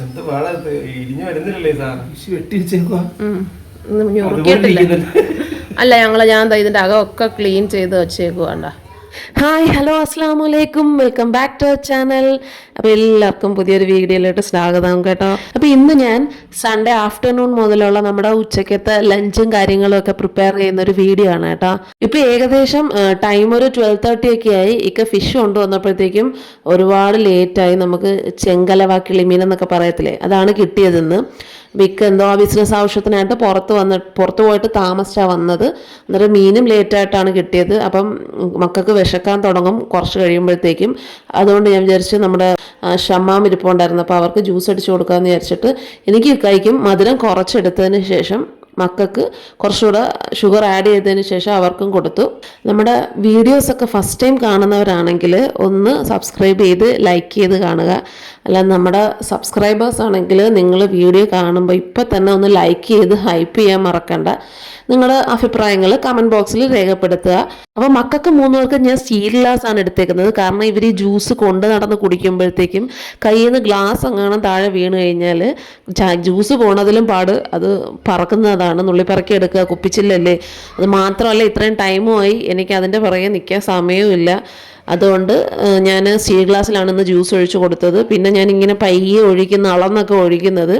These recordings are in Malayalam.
എന്ത് പാടാ? ഇടിഞ്ഞു വരുന്നില്ലല്ലേ സാർ വെട്ടിച്ചേക്കുവാ അതുപോലെ ഞുറുക്കിയിട്ടില്ല. അല്ല ഞങ്ങൾ ഞാൻ ദാ ഇതിന്റെ അകമൊക്കെ ക്ലീൻ ചെയ്ത് വെച്ചേക്കുവാണ്ട ഹായ് ഹലോ അസ്സാം വലൈക്കും വെൽക്കം ബാക്ക് ടു ചാനൽ. അപ്പോൾ എല്ലാവർക്കും പുതിയൊരു വീഡിയോയിലോട്ട് സ്വാഗതം കേട്ടോ. അപ്പോൾ ഇന്ന് ഞാൻ സൺഡേ ആഫ്റ്റർനൂൺ മുതലുള്ള നമ്മുടെ ഉച്ചക്കത്തെ ലഞ്ചും കാര്യങ്ങളും ഒക്കെ പ്രിപ്പയർ ചെയ്യുന്ന ഒരു വീഡിയോ ആണ് കേട്ടോ. ഇപ്പോൾ ഏകദേശം ടൈം ഒരു ട്വൽവ് തേർട്ടി ഒക്കെ ആയി. ഇക്ക ഫിഷ് കൊണ്ടുവന്നപ്പോഴത്തേക്കും ഒരുപാട് ലേറ്റായി നമുക്ക് ചെങ്കലവാക്കിളിമീൻ കിളിമീൻ എന്നൊക്കെ പറയത്തില്ലേ? അതാണ് കിട്ടിയതെന്ന്. വിക്ക് എന്തോ ആ ബിസിനസ് ആവശ്യത്തിനായിട്ട് പുറത്ത് വന്ന് പുറത്ത് പോയിട്ട് താമസിച്ചാണ് വന്നത്. അന്നേരം മീനും ലേറ്റായിട്ടാണ് കിട്ടിയത്. അപ്പം മക്കൾക്ക് വിശക്കാൻ തുടങ്ങും കുറച്ച് കഴിയുമ്പോഴത്തേക്കും. അതുകൊണ്ട് ഞാൻ വിചാരിച്ചു നമ്മുടെ ഷമ്മാം ഇരിപ്പുണ്ടായിരുന്നു. അപ്പോൾ അവർക്ക് ജ്യൂസ് അടിച്ചു കൊടുക്കാമെന്ന് വിചാരിച്ചിട്ട് എനിക്ക് കഴിക്കും. മധുരം കുറച്ചെടുത്തതിന് ശേഷം മക്കൾക്ക് കുറച്ചുകൂടെ ഷുഗർ ആഡ് ചെയ്തതിന് ശേഷം അവർക്കും കൊടുത്തു. നമ്മുടെ വീഡിയോസൊക്കെ ഫസ്റ്റ് ടൈം കാണുന്നവരാണെങ്കിൽ ഒന്ന് സബ്സ്ക്രൈബ് ചെയ്ത് ലൈക്ക് ചെയ്ത് കാണുക. അല്ല നമ്മുടെ സബ്സ്ക്രൈബേഴ്സ് ആണെങ്കിൽ നിങ്ങൾ വീഡിയോ കാണുമ്പോൾ ഇപ്പം തന്നെ ഒന്ന് ലൈക്ക് ചെയ്ത് ഹൈപ്പ് ചെയ്യാൻ മറക്കണ്ട. നിങ്ങളുടെ അഭിപ്രായങ്ങൾ കമന്റ് ബോക്സിൽ രേഖപ്പെടുത്തുക. അപ്പോൾ മക്കൾക്ക് മൂന്ന് ഞാൻ സ്റ്റീൽ ഗ്ലാസ് ആണ് എടുത്തേക്കുന്നത്. കാരണം ഇവർ ഈ ജ്യൂസ് കൊണ്ട് നടന്ന് കുടിക്കുമ്പോഴത്തേക്കും കയ്യിൽ നിന്ന് ഗ്ലാസ് അങ്ങനെ താഴെ വീണ് കഴിഞ്ഞാൽ ജ്യൂസ് പോണതിലും പാട് അത് പറക്കുന്നതാണ്. നുള്ളിപ്പറക്കി എടുക്കുക കുപ്പിച്ചില്ലല്ലേ. അത് മാത്രമല്ല ഇത്രയും ടൈമുമായി എനിക്ക് അതിന്റെ പുറകെ നിൽക്കാൻ സമയവുമില്ല. അതുകൊണ്ട് ഞാൻ സ്റ്റീൽ ഗ്ലാസ്സിലാണ് ഇന്ന് ജ്യൂസ് ഒഴിച്ച് കൊടുത്തത്. പിന്നെ ഞാൻ ഇങ്ങനെ പയ്യെ ഒഴിക്കുന്ന അളന്നൊക്കെ ഒഴിക്കുന്നത്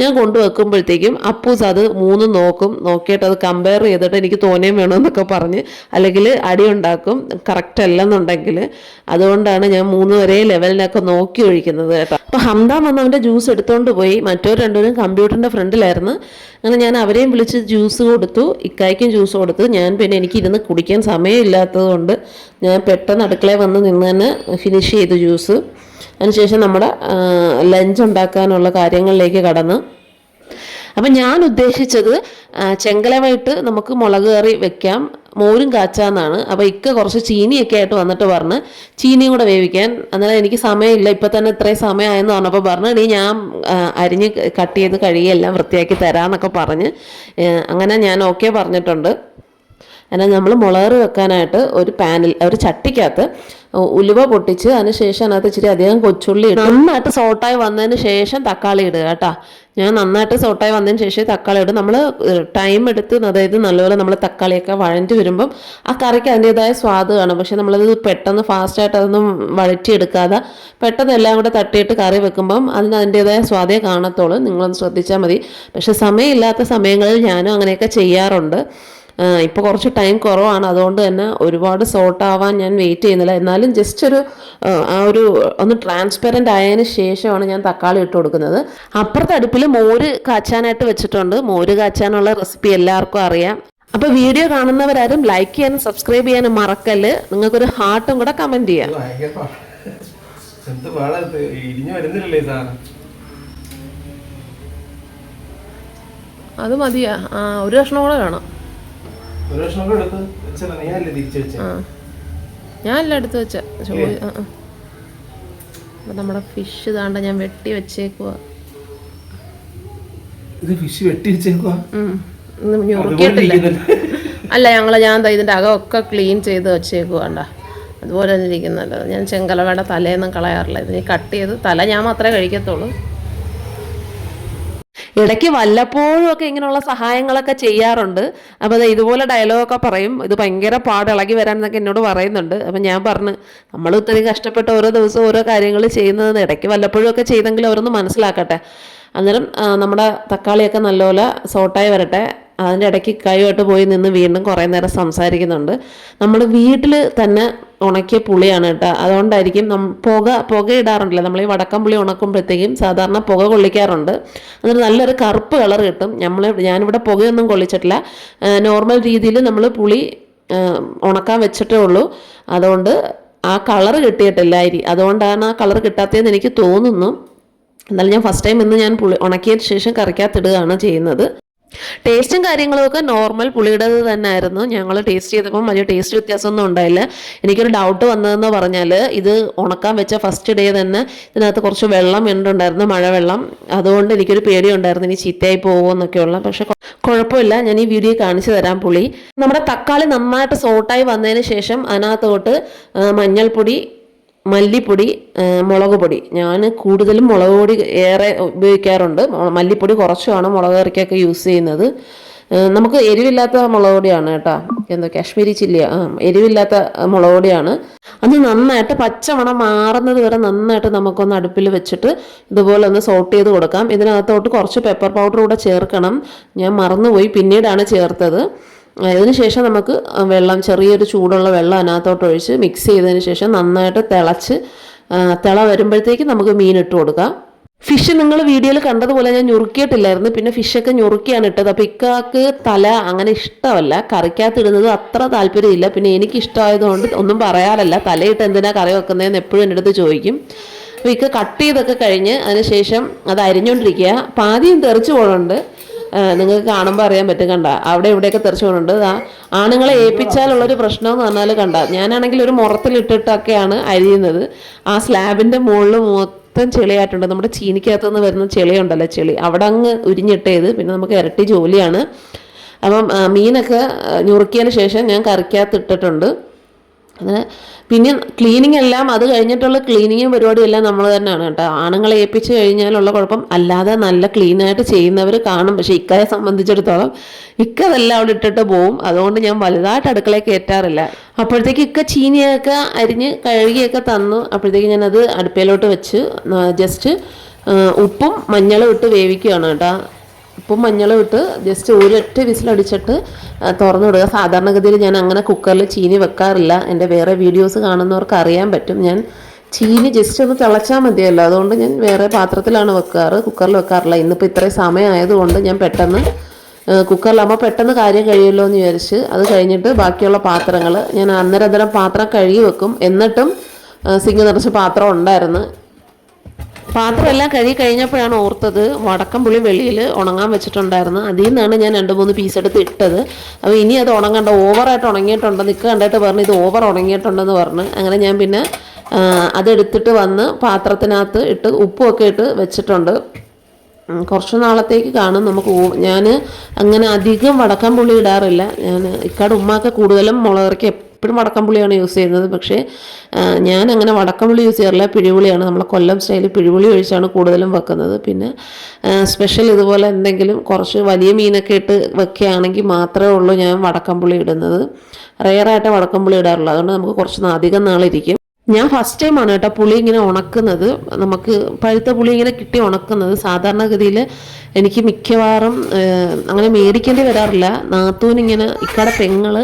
ഞാൻ കൊണ്ടുവെക്കുമ്പോഴത്തേക്കും അപ്പൂസ് അത് മൂന്ന് നോക്കും. നോക്കിയിട്ട് അത് കമ്പയർ ചെയ്തിട്ട് എനിക്ക് തോന്നിയും വേണമെന്നൊക്കെ പറഞ്ഞ് അല്ലെങ്കിൽ അടി ഉണ്ടാക്കും. കറക്റ്റ് അല്ലെന്നുണ്ടെങ്കിൽ അതുകൊണ്ടാണ് ഞാൻ മൂന്ന് വരെ ലെവലിനൊക്കെ നോക്കി ഒഴിക്കുന്നത് കേട്ടോ. അപ്പോൾ ഹംദാൻ വന്ന് അവന്റെ ജ്യൂസ് എടുത്തുകൊണ്ട് പോയി. മറ്റോ രണ്ടുപേരും കമ്പ്യൂട്ടറിന്റെ ഫ്രണ്ടിലായിരുന്നു. അങ്ങനെ ഞാൻ അവരെയും വിളിച്ച് ജ്യൂസ് കൊടുത്തു. ഇക്കായ്ക്കും ജ്യൂസ് കൊടുത്തു. ഞാൻ പിന്നെ എനിക്ക് ഇരുന്ന് കുടിക്കാൻ സമയമില്ലാത്തത് കൊണ്ട് ഞാൻ പെട്ടെന്ന് അടുക്കളയിൽ വന്ന് നിന്ന് തന്നെ ഫിനിഷ് ചെയ്തു ജ്യൂസ് അതിനുശേഷം നമ്മുടെ ലഞ്ച് ഉണ്ടാക്കാനുള്ള കാര്യങ്ങളിലേക്ക് കടന്ന്. അപ്പം ഞാൻ ഉദ്ദേശിച്ചത് ചെങ്കലമായിട്ട് നമുക്ക് മുളക് കറി വെക്കാം. മോരും കാച്ചാന്നാണ്. അപ്പോൾ ഇക്ക കുറച്ച് ചീനിയൊക്കെ ആയിട്ട് വന്നിട്ട് പറഞ്ഞ് ചീനിയും കൂടെ വേവിക്കാൻ. അന്നേരം എനിക്ക് സമയമില്ല. ഇപ്പം തന്നെ ഇത്രയും സമയമായെന്ന് പറഞ്ഞപ്പോൾ പറഞ്ഞു നീ ഞാൻ അരിഞ്ഞ് കട്ട് ചെയ്ത് കഴുകിയെല്ലാം വൃത്തിയാക്കി തരാമെന്നൊക്കെ പറഞ്ഞ് അങ്ങനെ ഞാൻ ഓക്കെ പറഞ്ഞിട്ടുണ്ട്. എന്നാൽ നമ്മൾ മുളക് വെക്കാനായിട്ട് ഒരു പാനിൽ ഒരു ചട്ടിക്കകത്ത് ഉലുവ പൊട്ടിച്ച് അതിന് ശേഷം അതിനകത്ത് ഇച്ചിരി അധികം കൊച്ചുള്ളി ഇടും നന്നായിട്ട് സോട്ടായി വന്നതിന് ശേഷം തക്കാളി ഇടുക കേട്ടോ. ഞാൻ നന്നായിട്ട് സോട്ടായി വന്നതിന് ശേഷം തക്കാളി ഇടും. നമ്മൾ ടൈം എടുത്ത് അതായത് നല്ലപോലെ നമ്മൾ തക്കാളിയൊക്കെ വഴഞ്ഞു വരുമ്പം ആ കറിക്ക് അതിന്റെതായ സ്വാദ് കാണും. പക്ഷെ നമ്മളത് പെട്ടെന്ന് ഫാസ്റ്റായിട്ട് അതൊന്നും വഴറ്റിയെടുക്കാതെ പെട്ടെന്ന് എല്ലാം കൂടെ തട്ടിയിട്ട് കറി വെക്കുമ്പം അതിന് അതിന്റെതായ സ്വാദേ കാണത്തുള്ളൂ. നിങ്ങളൊന്ന് ശ്രദ്ധിച്ചാൽ മതി. പക്ഷെ സമയമില്ലാത്ത സമയങ്ങളിൽ ഞാനും അങ്ങനെയൊക്കെ ചെയ്യാറുണ്ട്. ഇപ്പോൾ കുറച്ച് ടൈം കുറവാണ്. അതുകൊണ്ട് തന്നെ ഒരുപാട് സോർട്ട് ആവാൻ ഞാൻ വെയിറ്റ് ചെയ്യുന്നില്ല. എന്നാലും ജസ്റ്റ് ഒരു ആ, ഒരു ഒന്ന് ട്രാൻസ്പെറന്റ് ആയതിന് ശേഷമാണ് ഞാൻ തക്കാളി ഇട്ട് കൊടുക്കുന്നത്. അപ്പുറത്തെ അടുപ്പിൽ മോര് കാച്ചാനായിട്ട് വെച്ചിട്ടുണ്ട്. മോര് കാച്ചാനുള്ള റെസിപ്പി എല്ലാവർക്കും അറിയാം. അപ്പോൾ വീഡിയോ കാണുന്നവരാരും ലൈക്ക് ചെയ്യാനും സബ്സ്ക്രൈബ് ചെയ്യാനും മറക്കല്ല്. നിങ്ങൾക്കൊരു ഹാർട്ടും കൂടെ കമന്റ് ചെയ്യാം. എന്ത് പാടാ വരുന്നില്ലല്ലേ അത് മതിയാ. ആ ഒരു കഷ്ണം കൂടെ കാണാം ഒരു എല്ലാം എടുത്ത് വെച്ചേ. അപ്പൊ നമ്മുടെ ഫിഷ് ഇതാണ്ട് ഞാൻ വെട്ടി വെച്ചേക്കുവാ. ഇത് ഫിഷ് വെട്ടി ഞുറുക്കിയിട്ടില്ല. അല്ല ഞങ്ങൾ ഞാൻ ഇതിന്റെ ഇതിന്റെ അകമൊക്കെ ക്ലീൻ ചെയ്ത് വെച്ചേക്കുവാണ്ട അതുപോലെ തന്നെ ഇരിക്കുന്നല്ലോ ഞാൻ ചെങ്കലവയുടെ തലേന്നും കളയാറില്ല. ഇതിന് കട്ട് ചെയ്ത് തല ഞാൻ മാത്രമേ കഴിക്കത്തുള്ളൂ. ഇടയ്ക്ക് വല്ലപ്പോഴും ഒക്കെ ഇങ്ങനെയുള്ള സഹായങ്ങളൊക്കെ ചെയ്യാറുണ്ട്. അപ്പോൾ അത് ഇതുപോലെ ഡയലോഗൊക്കെ പറയും. ഇത് ഭയങ്കര പാട് ഇളകി വരാൻ എന്നൊക്കെ എന്നോട് പറയുന്നുണ്ട്. അപ്പം ഞാൻ പറഞ്ഞു നമ്മൾ ഇത്രയും കഷ്ടപ്പെട്ട് ഓരോ ദിവസവും ഓരോ കാര്യങ്ങൾ ചെയ്യുന്നത് ഇടയ്ക്ക് വല്ലപ്പോഴും ഒക്കെ ചെയ്തെങ്കിൽ അവരൊന്ന് മനസ്സിലാക്കട്ടെ. അന്നേരം നമ്മുടെ തക്കാളിയൊക്കെ നല്ലപോലെ സോട്ടായി വരട്ടെ. അതിന്റെ ഇടയ്ക്ക് കൈയോട്ട് പോയി നിന്ന് വീണ്ടും കുറേ നേരം സംസാരിക്കുന്നുണ്ട്. നമ്മൾ വീട്ടിൽ തന്നെ ഉണക്കിയ പുളിയാണ് കേട്ടോ. അതുകൊണ്ടായിരിക്കും നം പുക പുക ഇടാറുണ്ടല്ലോ നമ്മൾ ഈ വടക്കം പുളി ഉണക്കുമ്പോഴത്തേക്കും സാധാരണ പുക കൊള്ളിക്കാറുണ്ട്. എന്നിട്ട് നല്ലൊരു കറുപ്പ് കളർ കിട്ടും. നമ്മൾ ഞാനിവിടെ പുകയൊന്നും കൊള്ളിച്ചിട്ടില്ല. നോർമൽ രീതിയിൽ നമ്മൾ പുളി ഉണക്കാൻ വെച്ചിട്ടേ ഉള്ളൂ. അതുകൊണ്ട് ആ കളർ കിട്ടിയിട്ടില്ല അരി അതുകൊണ്ടാണ് ആ കളർ കിട്ടാത്തതെന്ന് എനിക്ക് തോന്നുന്നു. എന്നാലും ഞാൻ ഫസ്റ്റ് ടൈം ഇന്ന് ഞാൻ പുളി ഉണക്കിയതിന് ശേഷം കറിക്കകത്തിടുകയാണ് ചെയ്യുന്നത്. ടേസ്റ്റും കാര്യങ്ങളും ഒക്കെ നോർമൽ പുളിയുടേത് തന്നെ ആയിരുന്നു ഞങ്ങൾ ടേസ്റ്റ് ചെയ്തപ്പോൾ വലിയ ടേസ്റ്റ് വ്യത്യാസമൊന്നും ഉണ്ടായില്ല. എനിക്കൊരു ഡൗട്ട് വന്നതെന്ന് പറഞ്ഞാൽ ഇത് ഉണക്കാൻ വെച്ച ഫസ്റ്റ് ഡേ തന്നെ ഇതിനകത്ത് കുറച്ച് വെള്ളം ഇണ്ടുണ്ടായിരുന്നു മഴവെള്ളം. അതുകൊണ്ട് എനിക്കൊരു പേടി ഉണ്ടായിരുന്നു ഇനി ചീത്തയായി പോകുമെന്നൊക്കെയുള്ള പക്ഷെ കുഴപ്പമില്ല. ഞാൻ ഈ വീഡിയോ കാണിച്ചു തരാം പുളി. നമ്മുടെ തക്കാളി നന്നായിട്ട് സോട്ടായി വന്നതിന് ശേഷം അതിനകത്തോട്ട് മഞ്ഞൾപ്പൊടി മല്ലിപ്പൊടി മുളക് പൊടി. ഞാൻ കൂടുതലും മുളക് പൊടി ഏറെ ഉപയോഗിക്കാറുണ്ട്. മല്ലിപ്പൊടി കുറച്ചുമാണ് മുളക് കറിക്കൊക്കെ യൂസ് ചെയ്യുന്നത്. നമുക്ക് എരിവില്ലാത്ത മുളക് പൊടിയാണ് കേട്ടോ. എന്തോ കാശ്മീരി ചില്ലി എരിവില്ലാത്ത മുളക് പൊടിയാണ്. അത് നന്നായിട്ട് പച്ചമണം മാറുന്നത് വരെ നന്നായിട്ട് നമുക്കൊന്ന് അടുപ്പിൽ വെച്ചിട്ട് ഇതുപോലെ ഒന്ന് സോട്ട് ചെയ്ത് കൊടുക്കാം. ഇതിനകത്തോട്ട് കുറച്ച് പെപ്പർ പൗഡർ കൂടെ ചേർക്കണം. ഞാൻ മറന്നുപോയി. പിന്നീടാണ് ചേർത്തത്. ഇതിന് ശേഷം നമുക്ക് വെള്ളം ചെറിയൊരു ചൂടുള്ള വെള്ളം അതിനകത്തോട്ട് ഒഴിച്ച് മിക്സ് ചെയ്തതിന് ശേഷം നന്നായിട്ട് തിളച്ച് തിള വരുമ്പോഴത്തേക്ക് നമുക്ക് മീൻ ഇട്ട് കൊടുക്കാം. ഫിഷ് നിങ്ങൾ വീഡിയോയിൽ കണ്ടതുപോലെ ഞാൻ ഞുറുക്കിയിട്ടില്ലായിരുന്നു. പിന്നെ ഫിഷൊക്കെ ഞുറുക്കിയാണ് ഇട്ടത്. അപ്പോൾ ഇക്കാക്ക് തല അങ്ങനെ ഇഷ്ടമല്ല. കറിക്കകത്ത് ഇടുന്നത് അത്ര താല്പര്യമില്ല. പിന്നെ എനിക്ക് ഇഷ്ടമായതുകൊണ്ട് ഒന്നും പറയാറില്ല. തലയിട്ട് എന്തിനാ കറി വെക്കുന്നതെന്ന് എപ്പോഴും എന്റെ അടുത്ത് ചോദിക്കും. അപ്പോൾ ഇക്ക കട്ട് ചെയ്തൊക്കെ കഴിഞ്ഞ് അതിനുശേഷം അത് അരിഞ്ഞുകൊണ്ടിരിക്കുക പാതിയും തെറിച്ച് പോകുന്നുണ്ട് നിങ്ങൾക്ക് കാണുമ്പോൾ അറിയാൻ പറ്റും കണ്ട. അവിടെ ഇവിടെയൊക്കെ തെറിച്ചു ആ ആണുങ്ങളെ ഏൽപ്പിച്ചാലുള്ളൊരു പ്രശ്നം എന്ന് പറഞ്ഞാൽ കണ്ട. ഞാനാണെങ്കിൽ ഒരു മുറത്തിലിട്ടിട്ടൊക്കെയാണ് അരിയുന്നത്. ആ സ്ലാബിന്റെ മുകളിൽ മൊത്തം ചെളിയായിട്ടുണ്ട്. നമ്മുടെ ചീനിക്കകത്തു നിന്ന് വരുന്ന ചെളിയുണ്ടല്ലോ ചെളി. അവിടെ അങ്ങ് ഉരിഞ്ഞിട്ടേത്. പിന്നെ നമുക്ക് ഇരട്ടി ജോലിയാണ്. അപ്പം മീനൊക്കെ ഞുറുക്കിയതിന് ശേഷം ഞാൻ കറിക്കകത്ത് ഇട്ടിട്ടുണ്ട് അങ്ങനെ പിന്നെ ക്ലീനിങ് എല്ലാം അത് കഴിഞ്ഞിട്ടുള്ള ക്ലീനിങ്ങും പരിപാടിയും എല്ലാം നമ്മൾ തന്നെയാണ് കേട്ടോ. ആണുങ്ങളെ ഏൽപ്പിച്ച് കഴിഞ്ഞാലുള്ള കുഴപ്പം. അല്ലാതെ നല്ല ക്ലീനായിട്ട് ചെയ്യുന്നവർ കാണും. പക്ഷേ ഇക്കയെ സംബന്ധിച്ചിടത്തോളം ഇക്ക അതെല്ലാം അവിടെ ഇട്ടിട്ട് പോവും. അതുകൊണ്ട് ഞാൻ വലുതായിട്ട് അടുക്കളയിൽ കയറ്റാറില്ല. അപ്പോഴത്തേക്ക് ഇക്ക ചീനിയൊക്കെ അരിഞ്ഞ് കഴുകിയൊക്കെ തന്നു. അപ്പോഴത്തേക്ക് ഞാനത് അടുപ്പയിലോട്ട് വെച്ച് ജസ്റ്റ് ഉപ്പും മഞ്ഞളും ഇട്ട് വേവിക്കുകയാണ് കേട്ടോ. ഉപ്പും മഞ്ഞളും ഇട്ട് ജസ്റ്റ് ഒരൊറ്റ വിസിലടിച്ചിട്ട് ആ, തുറന്നു വിടുക. സാധാരണഗതിയിൽ ഞാൻ അങ്ങനെ കുക്കറിൽ ചീനി വെക്കാറില്ല. എന്റെ വേറെ വീഡിയോസ് കാണുന്നവർക്ക് അറിയാൻ പറ്റും. ഞാൻ ചീനി ജസ്റ്റ് ഒന്ന് തിളച്ചാൽ മതിയല്ലോ. അതുകൊണ്ട് ഞാൻ വേറെ പാത്രത്തിലാണ് വെക്കാറ് കുക്കറിൽ വെക്കാറില്ല. ഇന്നിപ്പോൾ ഇത്രയും സമയമായതുകൊണ്ട് ഞാൻ പെട്ടെന്ന് കുക്കറിലാകുമ്പോൾ പെട്ടെന്ന് കാര്യം കഴിയുമല്ലോ എന്ന് വിചാരിച്ച് അത് കഴിഞ്ഞിട്ട് ബാക്കിയുള്ള പാത്രങ്ങൾ ഞാൻ അന്നേരം അന്നേരം പാത്രം കഴുകി വെക്കും. എന്നിട്ടും സിങ്ങ് നിറച്ച് പാത്രം ഉണ്ടായിരുന്നു. പാത്രമെല്ലാം കഴുകി കഴിഞ്ഞപ്പോഴാണ് ഓർത്തത് വടക്കംപുളി വെളിയിൽ ഉണങ്ങാൻ വെച്ചിട്ടുണ്ടായിരുന്നു. അതിൽ നിന്നാണ് ഞാൻ രണ്ട് മൂന്ന് പീസ് എടുത്ത് ഇട്ടത്. അപ്പോൾ ഇനി അത് ഉണങ്ങണ്ട ഓവറായിട്ട് ഉണങ്ങിയിട്ടുണ്ട്. നിൽക്കുക കണ്ടിട്ട് പറഞ്ഞു ഇത് ഓവർ ഉണങ്ങിയിട്ടുണ്ടെന്ന് പറഞ്ഞു. അങ്ങനെ ഞാൻ പിന്നെ അതെടുത്തിട്ട് വന്ന് പാത്രത്തിനകത്ത് ഇട്ട് ഉപ്പുമൊക്കെ ഇട്ട് വെച്ചിട്ടുണ്ട്. കുറച്ച് നാളത്തേക്ക് കാണും നമുക്ക് ഞാൻ അങ്ങനെ അധികം വടക്കം പുളി ഇടാറില്ല. ഞാൻ ഇക്കാട് ഉമ്മാക്ക് കൂടുതലും മുളകറിക്ക് എപ്പോഴും വടക്കം പുളിയാണ് യൂസ് ചെയ്യുന്നത്. പക്ഷേ ഞാൻ അങ്ങനെ വടക്കം പുളി യൂസ് ചെയ്യാറില്ല. പിഴിപുളിയാണ്. നമ്മൾ കൊല്ലം സ്റ്റൈലിൽ പിഴിപുളി ഒഴിച്ചാണ് കൂടുതലും വെക്കുന്നത്. പിന്നെ സ്പെഷ്യൽ ഇതുപോലെ എന്തെങ്കിലും കുറച്ച് വലിയ മീനൊക്കെ ഇട്ട് വെക്കുകയാണെങ്കിൽ മാത്രമേ ഉള്ളൂ ഞാൻ വടക്കം പുളി ഇടുന്നത്. റെയറായിട്ട് വടക്കം പുളി ഇടാറുള്ളൂ. അതുകൊണ്ട് നമുക്ക് കുറച്ച് അധികം നാളിരിക്കും. ഞാൻ ഫസ്റ്റ് ടൈമാണ് കേട്ടോ പുളി ഇങ്ങനെ ഉണക്കുന്നത്. നമുക്ക് പഴുത്ത പുളി ഇങ്ങനെ കിട്ടി ഉണക്കുന്നത്. സാധാരണഗതിയിൽ എനിക്ക് മിക്കവാറും അങ്ങനെ മേടിക്കേണ്ടി വരാറില്ല. നാത്തൂൻ ഇങ്ങനെ ഇക്കടെ പെങ്ങൾ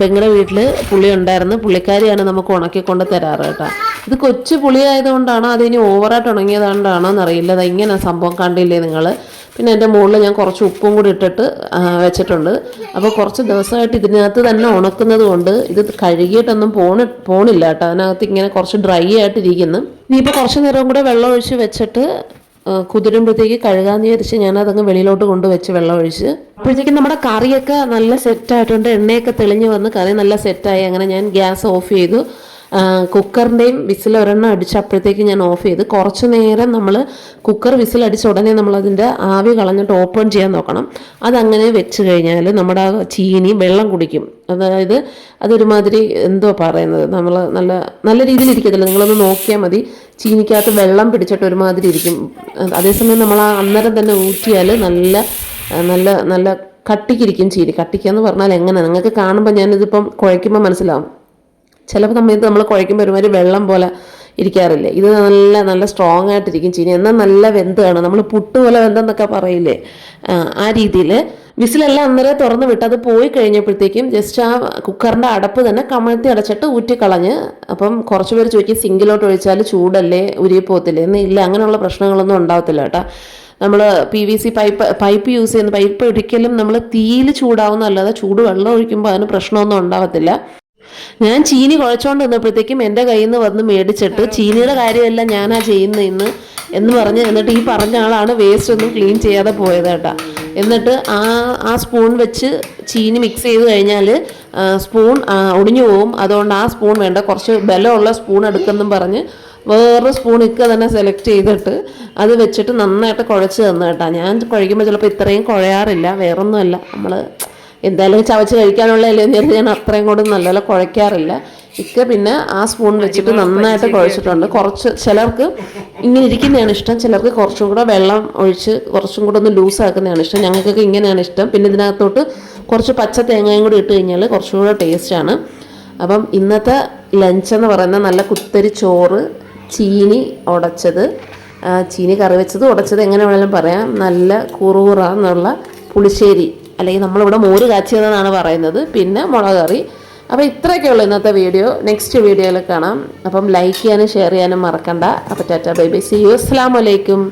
പെങ്ങളുടെ വീട്ടിൽ പുളി ഉണ്ടായിരുന്നു. പുള്ളിക്കാരിയാണ് നമുക്ക് ഉണക്കിക്കൊണ്ട് തരാറ് കേട്ടോ. ഇത് കൊച്ചു പുളിയായതുകൊണ്ടാണോ അതിനി ഓവറായിട്ട് ഉണങ്ങിയതുകൊണ്ടാണോ എന്നറിയില്ല അത് ഇങ്ങനെ സംഭവം കണ്ടില്ലേ നിങ്ങൾ പിന്നെ എന്റെ മുകളിൽ ഞാൻ കുറച്ച് ഉപ്പും കൂടി ഇട്ടിട്ട് വെച്ചിട്ടുണ്ട്. അപ്പോൾ കുറച്ച് ദിവസമായിട്ട് ഇതിനകത്ത് തന്നെ ഉണക്കുന്നത് കൊണ്ട് ഇത് കഴുകിയിട്ടൊന്നും പോണി പോണില്ല കേട്ടോ. അതിനകത്ത് ഇങ്ങനെ കുറച്ച് ഡ്രൈ ആയിട്ടിരിക്കുന്നു. ഇനിയിപ്പോൾ കുറച്ച് നേരം കൂടെ വെള്ളം ഒഴിച്ച് വെച്ചിട്ട് കുതിരുമ്പോഴത്തേക്ക് കഴുകാന്ന് വിചാരിച്ച് ഞാൻ അതങ്ങ് വെളിയിലോട്ട് കൊണ്ടുവച്ച് വെള്ളം ഒഴിച്ച്. അപ്പോഴത്തേക്കും നമ്മുടെ കറിയൊക്കെ നല്ല സെറ്റായിട്ടുണ്ട് എണ്ണയൊക്കെ തെളിഞ്ഞ് വന്ന് കറി നല്ല സെറ്റായി അങ്ങനെ ഞാൻ ഗ്യാസ് ഓഫ് ചെയ്തു. കുക്കറിന്റെയും വിസിൽ ഒരെണ്ണം അടിച്ച് അപ്പോഴത്തേക്ക് ഞാൻ ഓഫ് ചെയ്ത് കുറച്ച് നേരം നമ്മൾ കുക്കർ വിസിൽ അടിച്ച ഉടനെ നമ്മൾ അതിന്റെ ആവി കളഞ്ഞിട്ട് ഓപ്പൺ ചെയ്യാൻ നോക്കണം. അതങ്ങനെ വെച്ച് കഴിഞ്ഞാൽ നമ്മുടെ ചീനി വെള്ളം കുടിക്കും. അതായത് അതൊരുമാതിരി എന്തോ പറയുന്നത്? നമ്മൾ നല്ല നല്ല രീതിയിൽ ഇരിക്കത്തില്ല നിങ്ങളൊന്ന് നോക്കിയാൽ മതി. ചീനിക്കകത്ത് വെള്ളം പിടിച്ചിട്ട് ഒരുമാതിരി ഇരിക്കും. അതേസമയം നമ്മൾ ആ അന്നേരം തന്നെ ഊറ്റിയാൽ നല്ല നല്ല നല്ല കട്ടിക്കിരിക്കും ചീനി. കട്ടിക്കുക എന്ന് പറഞ്ഞാൽ എങ്ങനെ? നിങ്ങൾക്ക് കാണുമ്പോൾ ഞാനിതിപ്പം കുഴയ്ക്കുമ്പോൾ മനസ്സിലാവും. ചില സമയത്ത് നമ്മൾ കുഴയ്ക്കുമ്പോൾ ഒരുമാതിരി വെള്ളം പോലെ ഇരിക്കാറില്ലേ? ഇത് നല്ല നല്ല സ്ട്രോങ് ആയിട്ടിരിക്കും ചീനി. എന്നാൽ നല്ല വെന്താണ്. നമ്മൾ പുട്ട് പോലെ വെന്തെന്നൊക്കെ പറയില്ലേ? ആ, രീതിയിൽ വിസിലെല്ലാം അന്നേരം തുറന്ന് വിട്ട് അത് പോയി കഴിഞ്ഞപ്പോഴത്തേക്കും ജസ്റ്റ് ആ കുക്കറിന്റെ അടപ്പ് തന്നെ കമഴ്ത്തി അടച്ചിട്ട് ഊറ്റിക്കളഞ്ഞ് അപ്പം കുറച്ച് പേര് ചോദിക്കും സിങ്കിലോട്ട് ഒഴിച്ചാൽ ചൂടല്ലേ? ഉരുകിപ്പോകത്തില്ലേ എന്ന് ഇല്ല അങ്ങനെയുള്ള പ്രശ്നങ്ങളൊന്നും ഉണ്ടാവത്തില്ല കേട്ടോ. നമ്മൾ P V C pipe pipe use ചെയ്യുന്ന പൈപ്പ് ഒരിക്കലും നമ്മൾ തീയിൽ ചൂടാവുന്നതല്ലാതെ ചൂട് വെള്ളം ഒഴിക്കുമ്പോൾ അതിന് പ്രശ്നമൊന്നും ഉണ്ടാവത്തില്ല. ഞാൻ ചീനി കുഴച്ചോണ്ട് നിന്നപ്പോഴത്തേക്കും എന്റെ കയ്യിൽ നിന്ന് വന്ന് മേടിച്ചിട്ട് ചീനിയുടെ കാര്യമല്ല ഞാനാ ചെയ്യുന്ന ഇന്ന് എന്ന് പറഞ്ഞ് എന്നിട്ട് ഈ പറഞ്ഞ ആളാണ് വേസ്റ്റ് ഒന്നും ക്ലീൻ ചെയ്യാതെ പോയത് കേട്ടാ. എന്നിട്ട് ആ ആ സ്പൂൺ വെച്ച് ചീനി മിക്സ് ചെയ്ത് കഴിഞ്ഞാൽ സ്പൂൺ ഒടിഞ്ഞു പോവും. അതുകൊണ്ട് ആ സ്പൂൺ വേണ്ട. കുറച്ച് ബലമുള്ള സ്പൂൺ എടുക്കെന്നും പറഞ്ഞ് വേറൊരു സ്പൂൺ ഇക്ക തന്നെ സെലക്ട് ചെയ്തിട്ട് അത് വെച്ചിട്ട് നന്നായിട്ട് കുഴച്ച് തന്നു കേട്ടാ. ഞാൻ കുഴയ്ക്കുമ്പോൾ ചിലപ്പോൾ ഇത്രയും കുഴയാറില്ല. വേറൊന്നുമല്ല. നമ്മൾ എന്തായാലും ചവച്ച് കഴിക്കാനുള്ളതല്ലേ എന്ന് ഞാൻ അത്രയും കൂടെ നല്ലപോലെ കുഴയ്ക്കാറില്ല. ഇക്ക പിന്നെ ആ സ്പൂൺ വെച്ചിട്ട് നന്നായിട്ട് കുഴച്ചിട്ടുണ്ട്. കുറച്ച് ചിലർക്ക് ഇങ്ങനെ ഇരിക്കുന്നതാണ് ഇഷ്ടം. ചിലർക്ക് കുറച്ചും കൂടെ വെള്ളം ഒഴിച്ച് കുറച്ചും കൂടെ ഒന്ന് ലൂസ് ആക്കുന്നതാണ് ഇഷ്ടം. ഞങ്ങൾക്കൊക്കെ ഇങ്ങനെയാണ് ഇഷ്ടം. പിന്നെ ഇതിനകത്തോട്ട് കുറച്ച് പച്ച തേങ്ങയും കൂടി ഇട്ട് കഴിഞ്ഞാൽ കുറച്ചും കൂടെ ടേസ്റ്റാണ് അപ്പം ഇന്നത്തെ ലഞ്ച് എന്ന് പറയുന്ന നല്ല കുത്തരി ചോറ് ചീനി ഉടച്ചത് ചീനി കറി വെച്ചത് ഉടച്ചത് എങ്ങനെ വേണമെങ്കിലും പറയാം. നല്ല കുറുകുറ എന്നുള്ള പുളിശ്ശേരി. അല്ലെങ്കിൽ നമ്മളിവിടെ മോര് കാച്ചിയതെന്നാണ് പറയുന്നത്. പിന്നെ മുളക് കറി. അപ്പോൾ ഇത്രയൊക്കെ ഉള്ളൂ ഇന്നത്തെ വീഡിയോ. നെക്സ്റ്റ് വീഡിയോയിൽ കാണാം. അപ്പം ലൈക്ക് ചെയ്യാനും ഷെയർ ചെയ്യാനും മറക്കണ്ട. അപ്പോൾ tata bye bye. See you അസ്സാം വലൈക്കും